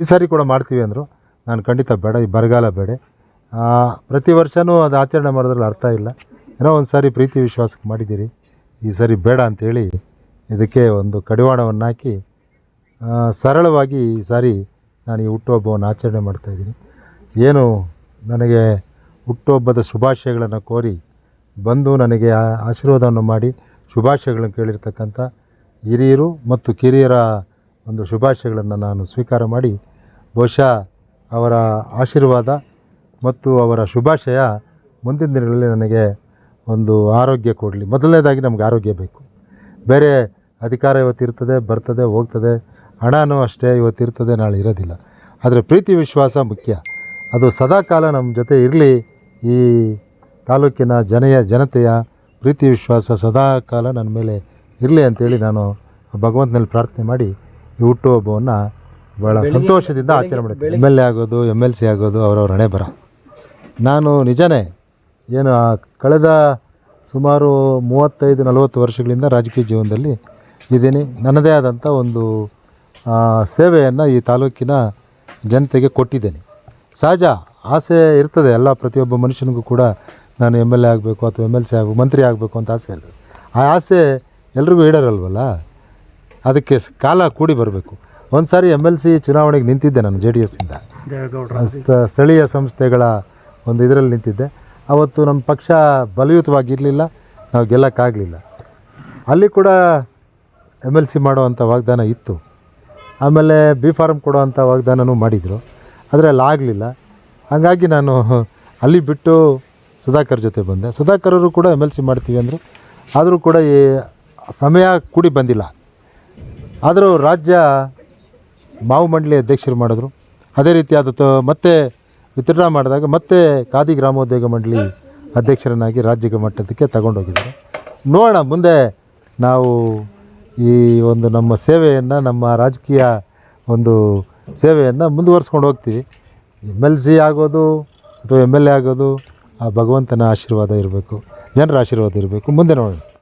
ಈ ಸಾರಿ ಕೂಡ ಮಾಡ್ತೀವಿ ಅಂದರು. ನಾನು ಖಂಡಿತ ಬೇಡ, ಈ ಬರಗಾಲ ಬೇಡ. ಪ್ರತಿ ವರ್ಷವೂ ಅದು ಆಚರಣೆ ಮಾಡೋದ್ರಲ್ಲಿ ಅರ್ಥ ಇಲ್ಲ. ಏನೋ ಒಂದು ಸಾರಿ ಪ್ರೀತಿ ವಿಶ್ವಾಸಕ್ಕೆ ಮಾಡಿದ್ದೀರಿ. ಈ ಸಾರಿ ಬೇಡ ಅಂಥೇಳಿ ಇದಕ್ಕೆ ಒಂದು ಕಡಿವಾಣವನ್ನು ಹಾಕಿ ಸರಳವಾಗಿ ಈ ಸಾರಿ ನಾನು ಈ ಹುಟ್ಟುಹಬ್ಬವನ್ನು ಆಚರಣೆ ಮಾಡ್ತಾಯಿದ್ದೀನಿ ಏನು ನನಗೆ ಹುಟ್ಟುಹಬ್ಬದ ಶುಭಾಶಯಗಳನ್ನು ಕೋರಿ ಬಂದು ನನಗೆ ಆಶೀರ್ವಾದವನ್ನು ಮಾಡಿ ಶುಭಾಶಯಗಳನ್ನು ಕೇಳಿರ್ತಕ್ಕಂಥ ಹಿರಿಯರು ಮತ್ತು ಕಿರಿಯರ ಒಂದು ಶುಭಾಶಯಗಳನ್ನು ನಾನು ಸ್ವೀಕಾರ ಮಾಡಿ ಬಹುಶಃ ಅವರ ಆಶೀರ್ವಾದ ಮತ್ತು ಅವರ ಶುಭಾಶಯ ಮುಂದಿನ ದಿನಗಳಲ್ಲಿ ನನಗೆ ಒಂದು ಆರೋಗ್ಯ ಕೊಡಲಿ. ಮೊದಲನೇದಾಗಿ ನಮ್ಗೆ ಆರೋಗ್ಯ ಬೇಕು. ಬೇರೆ ಅಧಿಕಾರ ಇವತ್ತಿರ್ತದೆ ಬರ್ತದೆ, ಹೋಗ್ತದೆ. ಹಣನೂ ಅಷ್ಟೇ ಇವತ್ತಿರ್ತದೆ ನಾಳೆ ಇರೋದಿಲ್ಲ. ಆದರೆ ಪ್ರೀತಿ, ವಿಶ್ವಾಸ ಮುಖ್ಯ. ಅದು ಸದಾಕಾಲ ನಮ್ಮ ಜೊತೆ ಇರಲಿ. ಈ ತಾಲೂಕಿನ ಜನಯ, ಜನತೆಯ ಪ್ರೀತಿ, ವಿಶ್ವಾಸ ಸದಾಕಾಲ ನನ್ನ ಮೇಲೆ ಇರಲಿ ಅಂತೇಳಿ ನಾನು ಭಗವಂತನಲ್ಲಿ ಪ್ರಾರ್ಥನೆ ಮಾಡಿ ಈ ಹುಟ್ಟುಹಬ್ಬವನ್ನು ಭಾಳ ಸಂತೋಷದಿಂದ ಆಚರಣೆ ಮಾಡ್ತೀವಿ. ಎಂ ಎಲ್ ಎ ಆಗೋದು ಎಂ ಎಲ್ ಸಿ ಆಗೋದು ಅವರವ್ರ ಹಣೆ ಬರ ನಾನು ನಿಜನೇ ಏನು ಕಳೆದ ಸುಮಾರು ಮೂವತ್ತೈದು ನಲವತ್ತು ವರ್ಷಗಳಿಂದ ರಾಜಕೀಯ ಜೀವನದಲ್ಲಿ ಇದ್ದೀನಿ. ನನ್ನದೇ ಆದಂಥ ಒಂದು ಸೇವೆಯನ್ನು ಈ ತಾಲೂಕಿನ ಜನತೆಗೆ ಕೊಟ್ಟಿದ್ದೇನೆ. ಸಹಜ ಆಸೆ ಇರ್ತದೆ. ಎಲ್ಲ ಪ್ರತಿಯೊಬ್ಬ ಮನುಷ್ಯನಿಗೂ ಕೂಡ ನಾನು ಎಂ ಎಲ್ ಎ ಆಗಬೇಕು ಅಥವಾ ಎಂ ಎಲ್ ಸಿ ಆಗಬೇಕು ಮಂತ್ರಿ ಆಗಬೇಕು ಅಂತ ಆಸೆ ಇರ್ತದೆ. ಆ ಆಸೆ ಎಲ್ರಿಗೂ ಈಡೇರಲ್ವಲ್ಲ? ಅದಕ್ಕೆ ಕಾಲ ಕೂಡಿ ಬರಬೇಕು. ಒಂದು ಸಾರಿ ಎಂ ಎಲ್ ಸಿ ಚುನಾವಣೆಗೆ ನಿಂತಿದ್ದೆ ನಾನು ಜೆ ಡಿ ಎಸ್ಸಿಂದ. ಸ್ಥ- ಸ್ಥಳೀಯ ಸಂಸ್ಥೆಗಳ ಒಂದು ಇದರಲ್ಲಿ ನಿಂತಿದ್ದೆ. ಅವತ್ತು ನಮ್ಮ ಪಕ್ಷ ಬಲಯುತವಾಗಿರಲಿಲ್ಲ ನಾವು ಗೆಲ್ಲಕ್ಕಾಗಲಿಲ್ಲ. ಅಲ್ಲಿ ಕೂಡ ಎಂ ಎಲ್ ಸಿ ಮಾಡುವಂಥ ವಾಗ್ದಾನ ಇತ್ತು. ಆಮೇಲೆ ಬಿ ಫಾರ್ಮ್ ಕೊಡುವಂಥ ವಾಗ್ದಾನನೂ ಮಾಡಿದರು. ಆದರೆ ಅಲ್ಲಿ ಆಗಲಿಲ್ಲ. ಹಾಗಾಗಿ ನಾನು ಅಲ್ಲಿ ಬಿಟ್ಟು ಸುಧಾಕರ್ ಜೊತೆ ಬಂದೆ. ಸುಧಾಕರ್ ಅವರು ಕೂಡ ಎಂ ಎಲ್ ಸಿ ಮಾಡ್ತೀವಿ ಅಂದರು. ಆದರೂ ಕೂಡ ಈ ಸಮಯ ಕೂಡಿ ಬಂದಿಲ್ಲ. ಆದರೂ ರಾಜ್ಯ ಮಾವು ಮಂಡಳಿ ಅಧ್ಯಕ್ಷರು ಮಾಡಿದ್ರು. ಅದೇ ರೀತಿ ಅದು ತ, ಮತ್ತೆ ವಿತರಣಾ ಮಾಡಿದಾಗ ಮತ್ತೆ ಖಾದಿ ಗ್ರಾಮೋದ್ಯೋಗ ಮಂಡಳಿ ಅಧ್ಯಕ್ಷರನ್ನಾಗಿ ರಾಜ್ಯ ಮಟ್ಟದಕ್ಕೆ ತಗೊಂಡೋಗಿದ್ದಾರೆ. ನೋಡೋಣ, ಮುಂದೆ ನಾವು ಈ ಒಂದು ನಮ್ಮ ಸೇವೆಯನ್ನು, ನಮ್ಮ ರಾಜಕೀಯ ಒಂದು ಸೇವೆಯನ್ನು ಮುಂದುವರ್ಸ್ಕೊಂಡು ಹೋಗ್ತೀವಿ. ಎಂ ಎಲ್ ಸಿ ಆಗೋದು ಅಥವಾ ಎಂ ಎಲ್ ಎ ಆಗೋದು, ಆ ಭಗವಂತನ ಆಶೀರ್ವಾದ ಇರಬೇಕು, ಜನರ ಆಶೀರ್ವಾದ ಇರಬೇಕು. ಮುಂದೆ ನೋಡೋಣ.